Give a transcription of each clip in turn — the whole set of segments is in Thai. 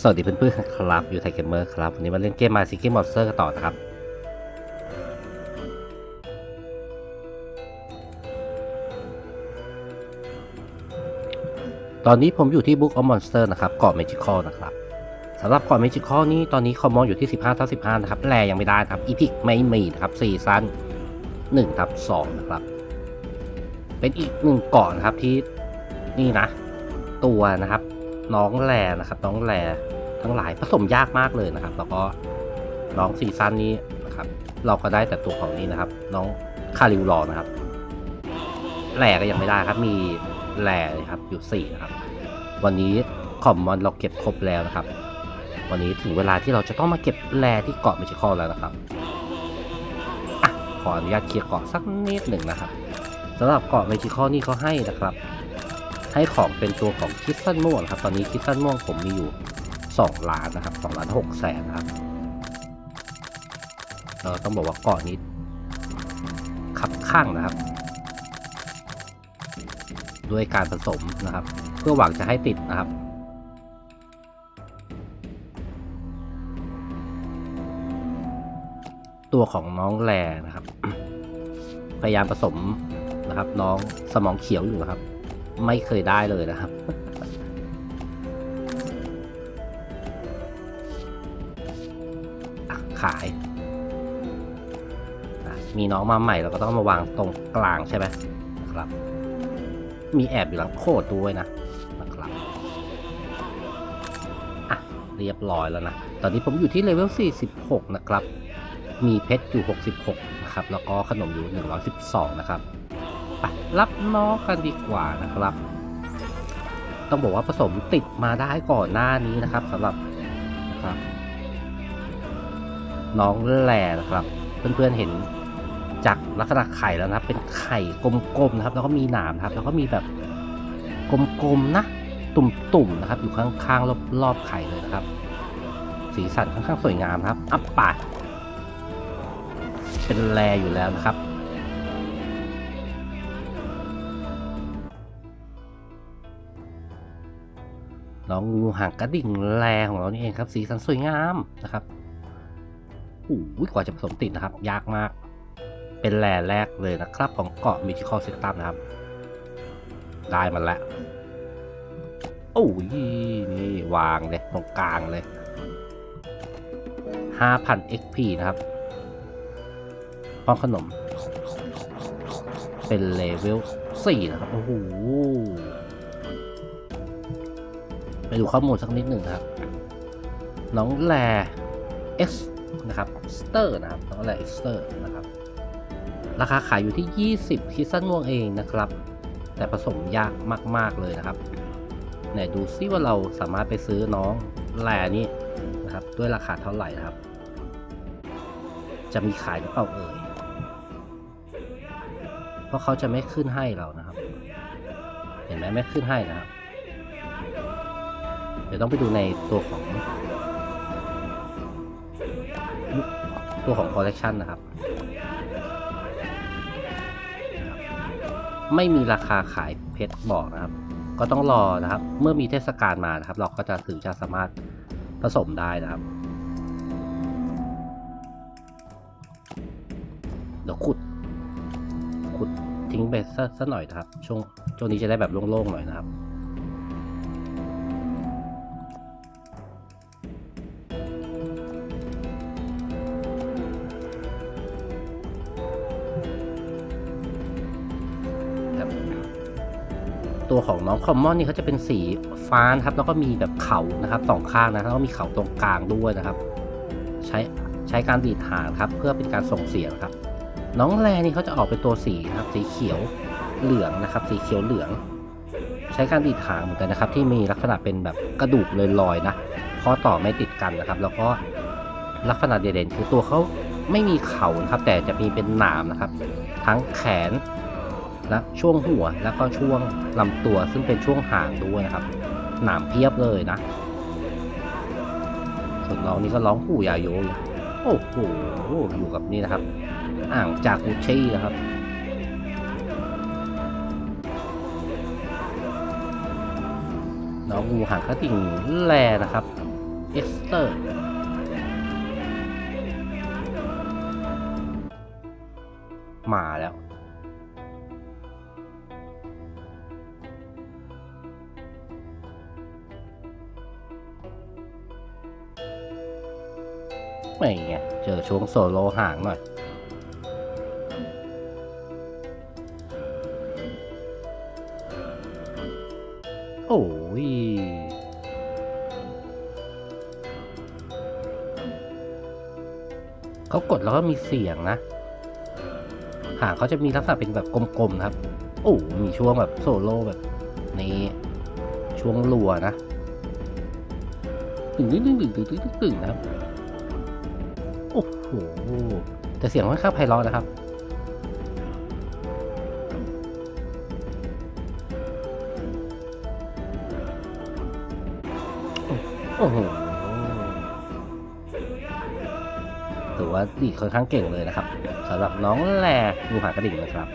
สวัสดีเพื่อนๆครับอยู่ไทยเกมเมอร์ครับ วันนี้มาเล่นเกมมาซิก m มอนสเตอร์กันต่อนะครับ ตอนนี้ผมอยู่ที่ Book of Monster นะครับเกาะ Magical นะครับสำหรับเกาะ Magical นี้ตอนนี้คอมมอนอยู่ที่ 15ทับ15 นะครับแลยังไม่ได้ครับอีพิกไม่มีนะครับซีซั่น1ทับ2นะครับ เป็นอีกหนึ่งเกาะนะครับที่นี่นะ ตัวนะครับ น้องแหล่นะครับ น้องแหล่ทั้งหลายผสมยากมากเลยนะครับ แล้วก็น้องซีซั่นนี้นะครับ เราก็ได้แต่ตัวของนี้นะครับ น้องคาริวรอนะครับแหล่ก็ยังไม่ได้ครับ มีแหล่ครับอยู่สี่นะครับ วันนี้คอมมอนเราเก็บครบแล้วนะครับ วันนี้ถึงเวลาที่เราจะต้องมาเก็บแหล่ที่เกาะเมจิคอลแล้วนะครับอขออนุญาตเคลียร์เกาะสักนิดหนึ่งนะครับสำหรับเกาะเมจิคอลนี่เขาให้นะครับ ให้ของเป็นตัวของคิสตันม่วงครับ ตอนนี้คิสตันม่วงผมมีอยู่ 2 ล้านนะครับ2ล้าน6แสนนะครับเราต้องบอกว่าเกาะนี้ขับข้างนะครับ ด้วยการผสมนะครับ เพื่อหวังจะให้ติดนะครับตัวของน้องแลนะครับ พยายามผสมนะครับ น้องสมองเขียวอยู่นะครับ ไม่เคยได้เลยนะครับ ขาย มีน้องมาใหม่เราก็ต้องมาวางตรงกลางใช่ไหมนะครับ มีแอบอยู่หลังโคตรด้วยนะนะครับอะเรียบร้อยแล้วนะ ตอนนี้ผมอยู่ที่เลเวล 46 นะครับ มีเพชรอยู่ 66 นะครับ แล้วก็ขนมอยู่ 112 นะครับ ไปรับน้องกันดีกว่านะครับ ต้องบอกว่าผสมติดมาได้ก่อนหน้านี้นะครับสำหรับนะครับ น้องแหล่นะครับ เพื่อนๆเห็นจากลักษณะไข่แล้วนะเป็นไข่กลมๆนะครับ แล้วก็มีหนามนะครับ แล้วก็มีแบบกลมๆนะ ตุ่มๆนะครับ อยู่ข้างๆรอบๆไข่เลยนะครับ สีสันค่อนข้างสวยงามครับอัปปาดเป็นแลอยู่แล้วนะครับ น้องงูหางกระดิ่งแลของเรานี่เองครับ สีสันสวยงามนะครับโอ้โหกว่าจะผสมติดนะครับ ยากมาก เป็นแลแรกเลยนะครับ ของเกาะมิจิคอลเซตัมนะครับ ได้มาแล้วโอ้ยนี่วางเลยตรงกลางเลย 5,000 XP นะครับป้องขนม เป็นเลเวล4นะครับ โอ้โห ไปดูข้อมูลสักนิดหนึ่งนะครับ น้องแล X นะครับสเตอร์นะครับ น้องแล X สเตอร์นะครับ ราคาขายอยู่ที่ 20คิสซันม่วงเองนะครับ แต่ผสมยากมาก ๆ เลยนะครับไหนดูซิว่าเราสามารถไปซื้อน้องแลนี้นะครับด้วยราคาเท่าไหร่นะครับ จะมีขายหรือเปล่าเอ่ยเพราะเขาจะไม่ขึ้นให้เรานะครับ เห็นไหมไม่ขึ้นให้นะครับ ดี๋ยวต้องไปดูในตัวของตัวของคอลเลกชันนะครับ ไม่มีราคาขายเพชรบอกนะครับ ก็ต้องรอนะครับ เมื่อมีเทศกาลมานะครับ เราก็จะถึงจะสามารถผสมได้นะครับ เดี๋ยวขุด ขุดทิ้งไปสักหน่อยนะครับ ช่วงช่วงนี้จะได้แบบโล่งๆหน่อยนะครับ ตัวของน้องคอมมอนนี่เขาจะเป็นสีฟ้านะครับ แล้วก็มีแบบเขานะครับสองข้างนะแล้วก็มีเขาตรงกลางด้วยนะครับ ใช้ใช้การดีดหางครับ เพื่อเป็นการส่งเสียงครับ น้องแรนี่เขาจะออกเป็นตัวสีนะครับ สีเขียวเหลืองนะครับ สีเขียวเหลือง ใช้การดีดหางเหมือนกันนะครับ ที่มีลักษณะเป็นแบบกระดูกลอยๆนะข้อต่อไม่ติดกันนะครับ แล้วก็ลักษณะเด่นๆคือตัวเขาไม่มีเข่านะครับ แต่จะมีเป็นหนามนะครับ ทั้งแขน และช่วงหัวแล้วก็ช่วงลำตัวซึ่งเป็นช่วงหางด้วยนะครับ หนามเพียบเลยนะ ส่วนน้องนี่ก็ร้องหูยาโยอยู่โอ้โหอยู่กับนี่นะครับ อ่างจากุชีนะครับน้องงูหางกระดิ่งแลนะครับ เอ็กเตอร์ มาแล้ว ไม่เงี้ยเจอช่วงโซโลห่างหน่อยโอ้ยเขากดแล้วก็มีเสียงนะหางเขาจะมีลักษณะเป็นแบบกลมๆครับ โอ้มีช่วงแบบโซโล่แบบนี้ช่วงรัวนะตึงตึงตึงตึงตึงตึงนะครับ โอ้โหแต่เสียงค่อนข้างไพเราะนะครับ โอ้โหถือว่าดีค่อนข้างเก่งเลยนะครับสำหรับน้องแหลงูหากระดิ่งนะครับ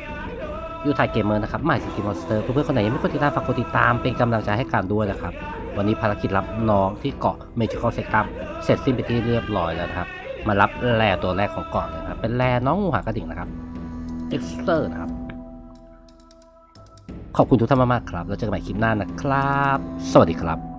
ยูไทยเกมเมอร์นะครับหมายสกิมมอนสเตอร์เพื่อนๆคนไหนยังไม่กดติดตามฝากกดติดตามเป็นกำลังใจให้กันด้วยนะครับ วันนี้ภารกิจรับน้องที่เกาะเมจิคอลเซตัมเสร็จสิ้นไปที่เรียบร้อยแล้วนะครับ มารับแร่ตัวแรกของเกาะเลยครับ เป็นแร่น้องหัวกระดิ่งนะครับเอ็กซ์เตอร์นะครับ ขอบคุณทุกท่านมากๆครับ แล้วเจอกันใหม่คลิปหน้านะครับ สวัสดีครับ